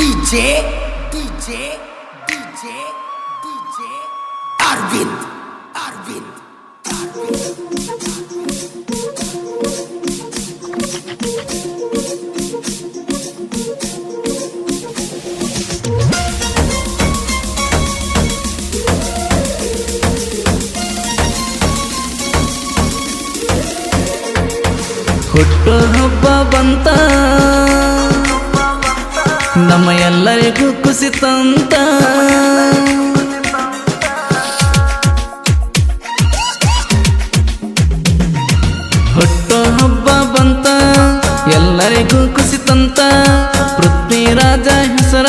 DJ, DJ, DJ, DJ, Arvind, Arvind, Arvind. ಹುಟ್ಟು ಹಬ್ಬ ಬಂತ ನಮ್ಮ ಎಲ್ಲರಿಗೂ ಕುಸಿತಂತ ಹುಟ್ಟು ಹಬ್ಬ ಬಂತ, ಎಲ್ಲರಿಗೂ ಕುಸಿತಂತ ಪೃಥ್ವಿರಾಜ ಹೆಸರ,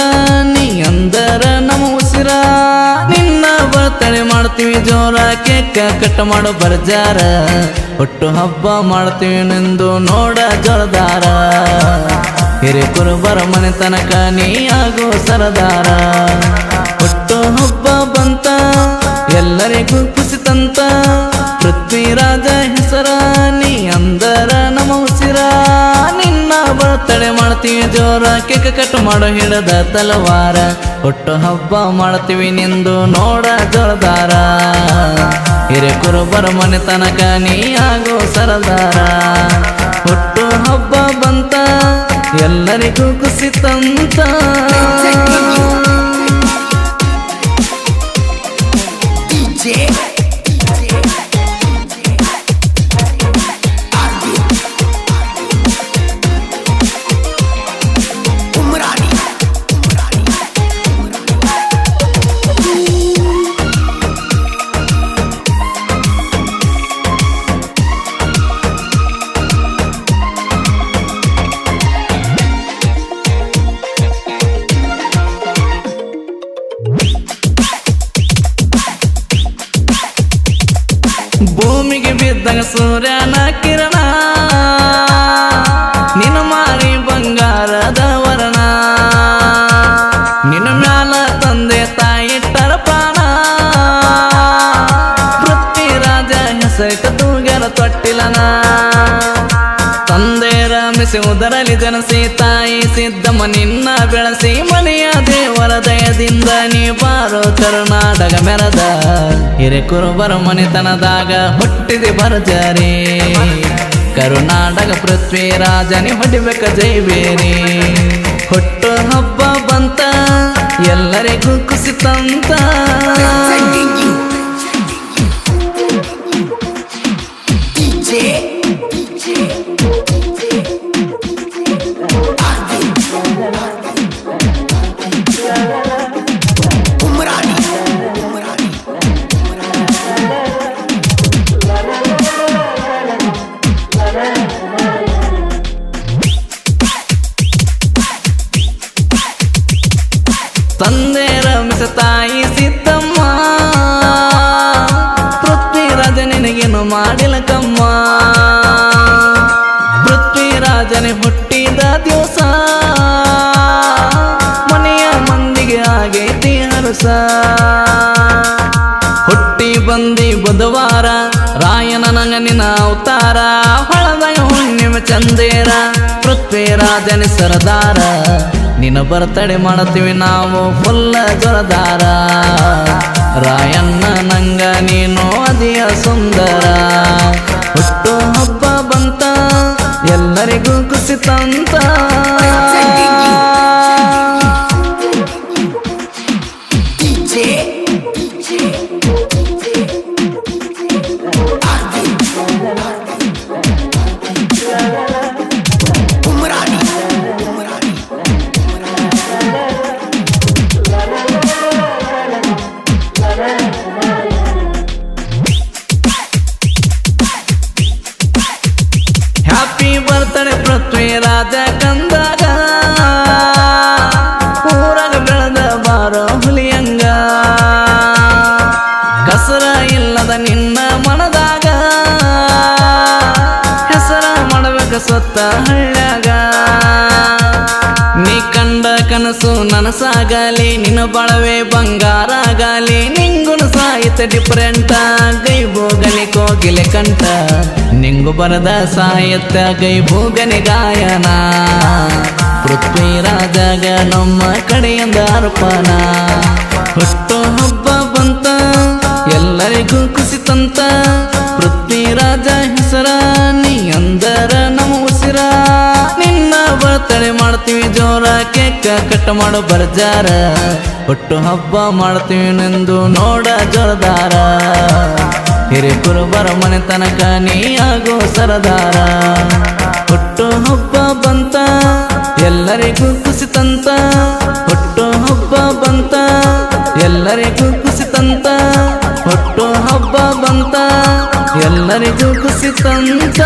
ನೀ ಅಂದರ ನಮ್ಮ ಉಸಿರ. ನಿನ್ನ ಬರ್ತಡೆ ಮಾಡ್ತೀವಿ ಜೋರ ಕೇಕ ಕಟ್ ಮಾಡೋ ಬರ್ಜಾರ. ಹುಟ್ಟು ಹಬ್ಬ ಮಾಡ್ತೀವಿ ನಿಂದು ನೋಡ ಜೋಳದಾರ. ಹಿರಿಕುರು ಬರ ಮನೆ ತನಕ ನೀ ಆಗೋ ಸರದಾರ. ಹುಟ್ಟು ಹಬ್ಬ ಬಂತ, ಎಲ್ಲರಿಗೂ ಖುಷಿ ತಂತ. ಪೃಥ್ವಿರಾಜ ಹೆಸರ, ನೀ ಅಂದರ ನಮ್ಮ ಉಸಿರ. ನಿನ್ನ ಬರ್ತಡೆ ಮಾಡ್ತೀವಿ ಜೋರ, ಕೇಕ ಕಟ್ ಮಾಡು ಹಿಡದ ತಲವಾರ. ಹುಟ್ಟು ಹಬ್ಬ ಮಾಡ್ತೀವಿ ನಿಂದು ನೋಡ ಜೋರದಾರ. ಹಿರಿ ಕುರುಬರ ಮನೆ ತನಕ ನೀ ಆಗೋ ಸರದಾರ. ಹುಟ್ಟು ಹಬ್ಬ ಬಂತ ಎಲ್ಲರಿಗೂ ಕುಸಿತಂತ ಭೂಮಿಗೆ ಬಿದ್ದಾಗ ಸೂರ್ಯನ ಕಿರಣ ಉದರಲಿ ಜನಸಿ ತಾಯಿ ಸಿದ್ದಮ್ಮ ನಿನ್ನ ಬೆಳೆಸಿ ಮನೆಯ ದೇವರ ದಯದಿಂದ ನೀ ಬಾರೋ ಕರ್ನಾಟಕ ಮೆರದ ಹಿರೇಕುರುಬರ ಮನೆತನದಾಗ ಹುಟ್ಟಿದೆ ಬರಜಾರಿ ಕರುನಾಟಕ ಪೃಥ್ವಿರಾಜನಿ ಹೊಡಿಬೇಕ ಜೈಬೇರಿ ಹುಟ್ಟು ಹಬ್ಬ ಬಂತ, ಎಲ್ಲರಿಗೂ ಕುಸಿತಂತ ಕಮ್ಮ ಪೃಥ್ವಿರಾಜನೇ ಹುಟ್ಟಿದ ದಿವಸ. ಮನೆಯ ಮಂದಿಗೆ ಆಗೈತಿ ಹರಸ ಹುಟ್ಟಿ ಬಂದಿ ಬುಧವಾರ, ರಾಯನ ನಂಗನಿನ ಅವತಾರ. ಹೊಳದ ಹುಣ್ಣಿಮೆ ಚಂದೇರ, ಪೃಥ್ವಿರಾಜನೇ ಸರದಾರ. ನಿನ್ನ ಬರ್ತಡೆ ಮಾಡ್ತೀವಿ ನಾವು ಫುಲ್ಲ ಜೊರದಾರ. ರಾಯಣ್ಣ ನಂಗ ನೀನು ಅದಿಯ ಸುಂದರ. ಹುಟ್ಟು ಹಬ್ಬ ಬಂತ ಎಲ್ಲರಿಗೂ ಖುಷಿ DJ, ಮಾಡಬೇಕ ಸ್ವತ್ತ ಹಳ್ಳ್ಯಾಗ. ನೀ ಕಂಡ ಕನಸು ನನಸಾಗಲಿ, ನಿನ್ನ ಬಳವೆ ಬಂಗಾರಾಗಲಿ, ನಿಂಗುನು ಸಾಹಿತ್ಯ ಡಿಫ್ರೆಂಟ ಗೈ ಭೋಗನಿ ಕೋಗಿಲೆ ಕಂಠ. ನಿಂಗು ಬರದ ಸಾಹಿತ್ಯ ಗೈ ಭೋಗನೆ ಗಾಯನ. ಪೃಥ್ವಿರಾಜಾಗ ನಮ್ಮ ಕಡೆಯಿಂದ ಅರ್ಪಣ. ಹುಟ್ಟು ಹಬ್ಬ ಬಂತ, ಎಲ್ಲರಿಗೂ ಕುಸಿತಂತ ಪೃಥ್ವಿರಾಜ ಕೇಕ ಕಟ್ ಮಾಡೋ ಬರ್ಜಾರ. ಹುಟ್ಟು ಹಬ್ಬ ಮಾಡ್ತೀವಿ ನೆಂದು ನೋಡ ಜೋರದಾರ. ಹಿರಿಕುರುಬರ ಮನೆ ತನಕ ನೀ ಆಗೋ ಸರದಾರ. ಹುಟ್ಟು ಹಬ್ಬ ಬಂತ, ಎಲ್ಲರಿಗೂ ಖುಷಿ ತಂತ. ಹುಟ್ಟು ಹಬ್ಬ ಬಂತ, ಎಲ್ಲರಿಗೂ ಖುಷಿ ತಂತ. ಹುಟ್ಟು ಹಬ್ಬ ಬಂತ, ಎಲ್ಲರಿಗೂ ಕುಸಿತಂತ